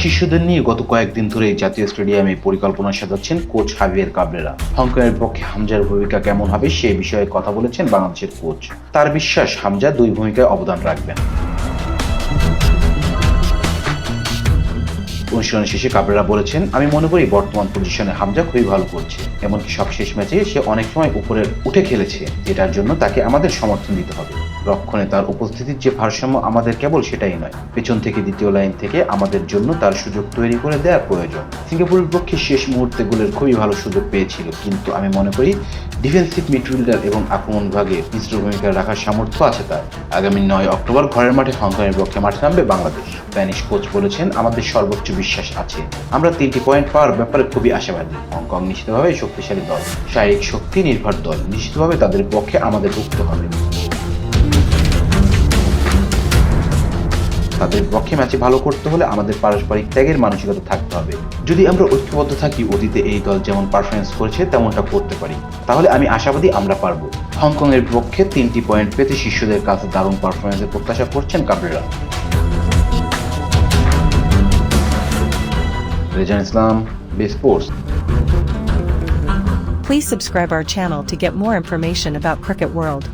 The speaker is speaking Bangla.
শিশুদের নিয়ে গত কয়েকদিন ধরে জাতীয় স্টেডিয়ামে পরিকল্পনা সাজাচ্ছেন কোচ হাবিয়ার কাবরেরা। হংকংয়ের পক্ষে হামজার ভূমিকা কেমন হবে সে বিষয়ে কথা বলেছেন বাংলাদেশের কোচ। তার বিশ্বাস, হামজা দুই ভূমিকায় অবদান রাখবেন। অনুশীলন শেষে কাবরেরা বলেছেন, আমি মনে করি বর্তমান পজিশনে হামজা খুবই ভালো করছে। এমনকি সবশেষ ম্যাচে সে অনেক সময় উপরে উঠে খেলেছে, যেটার জন্য তাকে আমাদের সমর্থন দিতে হবে। রক্ষণে তার উপস্থিতির যে ভারসাম্য আমাদের কেবল সেটাই নয়, পেছন থেকে দ্বিতীয় লাইন থেকে আমাদের জন্য তার সুযোগ তৈরি করে দেওয়া প্রয়োজন। সিঙ্গাপুরের পক্ষে শেষ মুহূর্তে গোলের খুবই ভালো সুযোগ পেয়েছিল, কিন্তু আমি মনে করি ডিফেন্সিভ মিডফিল্ডার এবং আক্রমণ বিভাগে মিশ্র ভূমিকা রাখার সামর্থ্য আছে তার। আগামী নয় অক্টোবর ঘরের মাঠে হংকংয়ের পক্ষে মাঠে নামবে বাংলাদেশ। স্প্যানিশ কোচ বলেছেন, আমাদের সর্বোচ্চ বিশ্বাস আছে। আমরা তিনটি পয়েন্ট পাওয়ার ব্যাপারে খুবই আশাবাদী। হংকং নিশ্চিতভাবে শক্তিশালী দল। শারীরিক শক্তি নির্ভর দল। নিশ্চিতভাবে তাদের পক্ষে আমাদের উঠতে হবে। তাদের পক্ষে ম্যাচে ভালো করতে হলে আমাদের পারস্পরিক ত্যাগের মানসিকতা থাকতে হবে। যদি আমরা ঐক্যবদ্ধ থাকি, অতীতে এই দল যেমন পারফরমেন্স করেছে, তেমনটা করতে পারি। তাহলে আমি আশাবাদী আমরা পারব। হংকং এর পক্ষে তিনটি পয়েন্ট পেতে শিষ্যদের কাছে দারুণ পারফরমেন্সের প্রত্যাশা করছেন কাবরেরা। রেজান ইসলাম বে sports Please subscribe our channel to get more information about Cricket World.